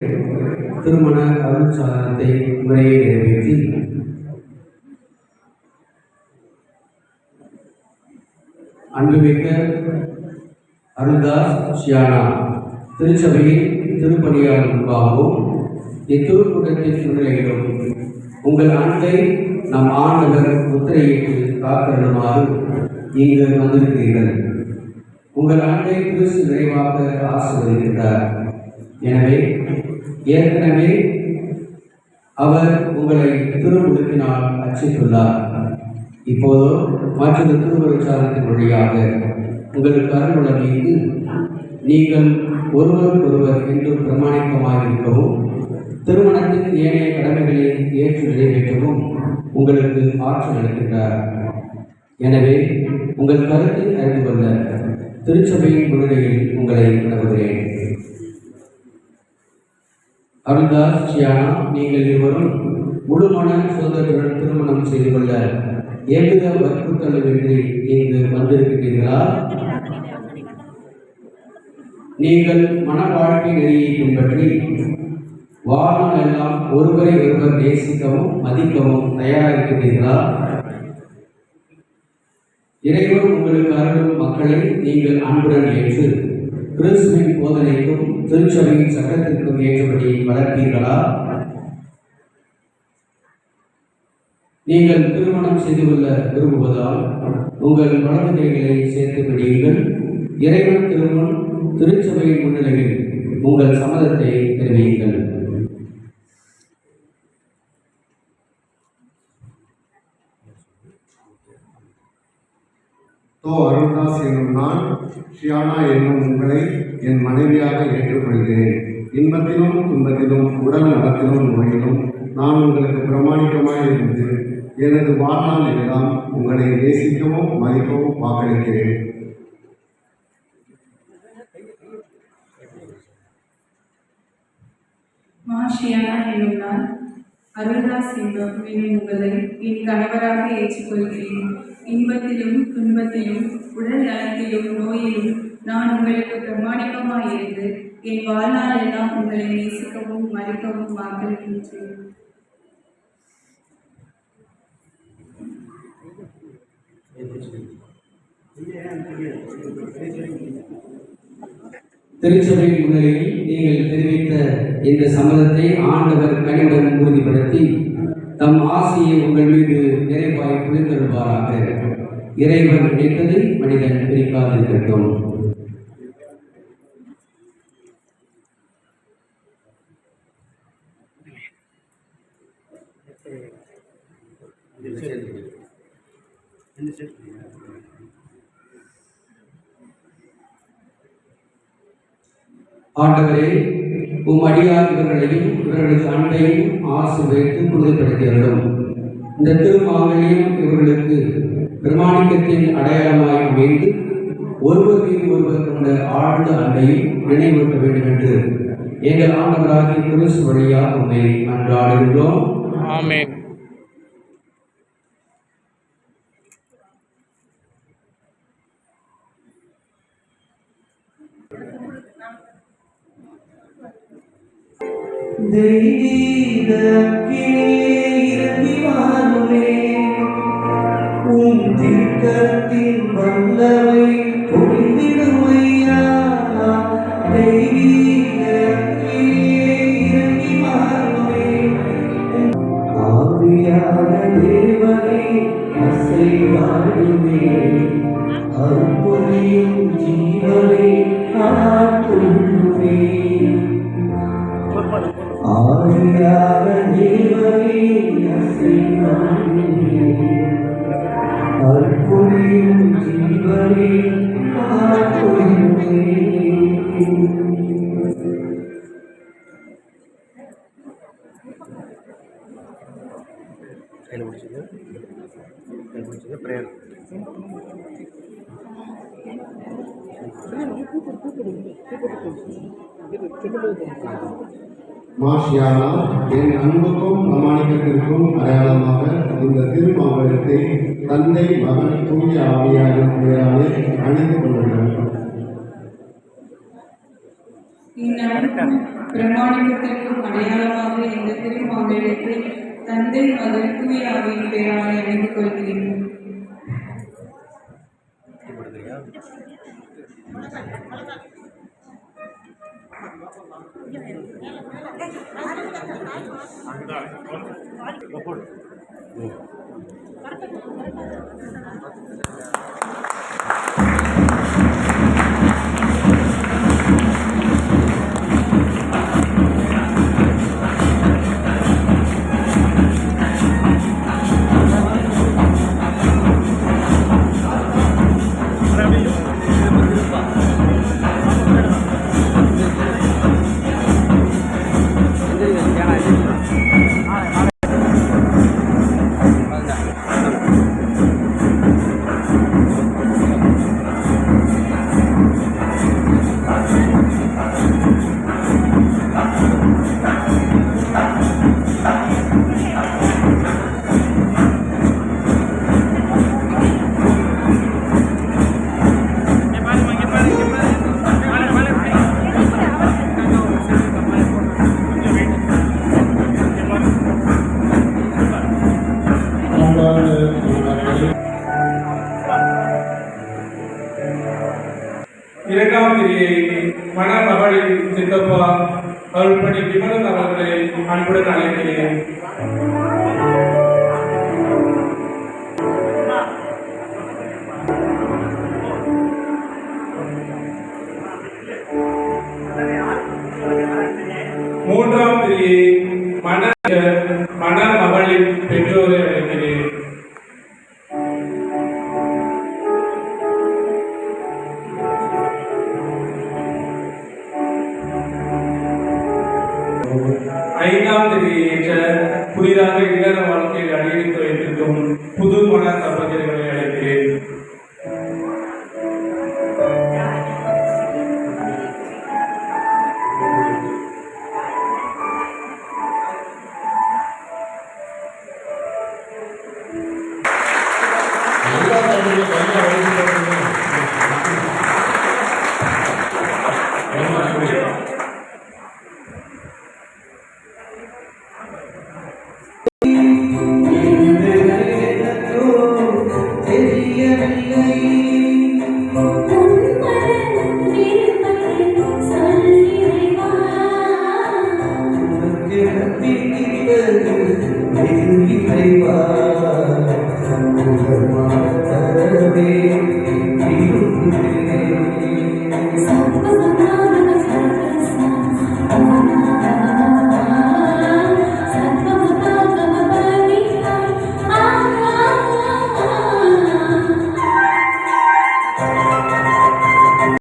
திருமண அருள் சாதனத்தை முறையை நிறைவேற்றி அன்புமிக்க அருள்தாஸ் ஷியானா திருச்சபையில் திருப்பணியாளர் முன்பாகவும் இத்திருக்கூட்டத்தின் சூழ்நிலையிலும் உங்கள் அன்பை நம் ஆண்டவர் முத்திரையிட்டு காத்திருமாறு நீங்கள் வந்திருக்கிறீர்கள். உங்கள் அன்பை கிறிஸ்து நிறைவாக ஆசிர்வதிக்கின்றார். எனவே ஏற்கனவே அவர் உங்களை திருமுழுக்கினால் அச்சிட்டுள்ளார். இப்போதோ மற்றொரு திருவருச்சாரத்தின் வழியாக உங்களுக்கு அருள் மீது நீங்கள் ஒருவருக்கொருவர் என்றும் பிரமாணிக்கமாக இருக்கவும் திருமணத்தின் ஏனைய கடமைகளை ஏற்று நிறைவேற்றவும் உங்களுக்கு ஆற்றல் அளிக்கின்றார். எனவே உங்கள் கருத்தை அறிந்து கொள்ள திருச்சபையின் முன்னிலையில் உங்களை வினவுகிறேன் அருள்தாஸ் சியானா நீங்கள் இருவரும் முழுமன சுதந்திரத்துடன் திருமணம் செய்து கொள்ள எவ்வித வற்புறுத்தலுமின்றி இங்கு வந்திருக்கிறீர்களா நீங்கள் மன வாழ்க்கை நெறியை பின்பற்றி வாரம் எல்லாம் ஒருவரை ஒருவர் நேசிக்கவும் மதிக்கவும் தயாராகின்றீர்களா? இறைவன் உங்களுக்கு அருளும் மக்களை நீங்கள் அன்புடன் ஏற்று கிறிஸ்துவின் போதனைக்கும் திருச்சபையின் சட்டத்திற்கும் ஏற்றபடி வளர்ப்பீர்களா? நீங்கள் திருமணம் செய்து கொள்ள விரும்புவதால் உங்கள் வலது கைகளை சேர்த்து விடுங்கள். இறைவன் திருமணம் திருச்சபையின் முன்னிலையில் உங்கள் சம்மதத்தை தெரிவியுங்கள். தோ அருள்தாஸ் என்னும் நான் ஷியானா என்னும் உங்களை என் மனைவியாக ஏற்றுக்கொள்கிறேன். இன்பத்திலும் துன்பத்திலும் உடல் நலத்திலும் நோயிலும் நான் உங்களுக்கு பிரமாணிக்கமாக இருந்து எனது வாழ்நாள் எல்லாம் உங்களை நேசிக்கவும் மதிக்கவும் வாக்களிக்கிறேன். மாஷியானா என்னும் நான் அருள்தாஸ் என்னும் உங்களை என் கணவராக ஏற்றுக்கொள்கிறேன். இன்பத்திலும் துன்பத்திலும் உடல் நலத்திலும் நோயிலும் நான் உங்களுக்கு பிரமாணிக்கமாயிருந்து என் வாழ்நாள் எல்லாம் உங்களை நேசிக்கவும் மறுக்கவும் வாக்களிக்கின்றேன். திருச்சபை முன்னிலையில் நீங்கள் தெரிவித்த இந்த சம்மதத்தை ஆண்டவர் கனிவுடன் உறுதிப்படுத்தி தம் ஆசையை உங்கள் மீது நிறைவாய் புரிந்தருவாராக இறைவன் நினைத்ததை மனிதன் பிரிக்காதிருக்கட்டும் ஆண்டவரே உம் அடியார் இவர்களையும் இவர்களது அன்பையும் ஆசு வைத்து புனிதப்படுத்தியர்களும் இந்த திருமாங்கலியம் இவர்களுக்கு பிரமாணிக்கத்தின் அடையாளமாய் அமைந்து ஒருவரையும் ஒருவர் கொண்ட ஆழ்ந்த அன்னையும் நினைவூட்ட வேண்டும் என்று எங்கள் ஆண்டவராகிய குருசு வழியாக உண்மை அன்றாடுகின்றோம். ஆமே தெய்வீக இறங்கி வாருமே வல்லவை பொழிந்திடுமையா தெய்வீக இறங்கி வாருமே ஆவியான தேவனே அசைவாடுமே அற்புதியும் ஜீவனை ஆட்கொள்ளுமே அற்புதியும் ஜீவனை கையில் பிடிச்சது கையில் பிடிச்சது ப்ரேயர் மாஷியானா என் அன்புக்கும் பிரமாணிக்கத்திற்கும் அடையாளமாக இந்த திருமாவளத்தை தந்தை மகன் தூய ஆவியாரின் பெயராலே அணிந்து பிரமாணிக்கத்திற்கும் அடையாளமாக இந்த திருமாங்கலத்தை தந்தை மகன் தூய ஆவியின் பெயரால் அணிந்து கொள்கிறேன் Para para para para இரண்டாம் பிரியை மணமகளின் சித்தப்பா அருள்பணி விமலன் அவர்களை அன்புடன் அழைக்கிறேன். மூன்றாம் திரியை ஐந்தாம் தேதி ஏற்ற புதிதாக இல்லற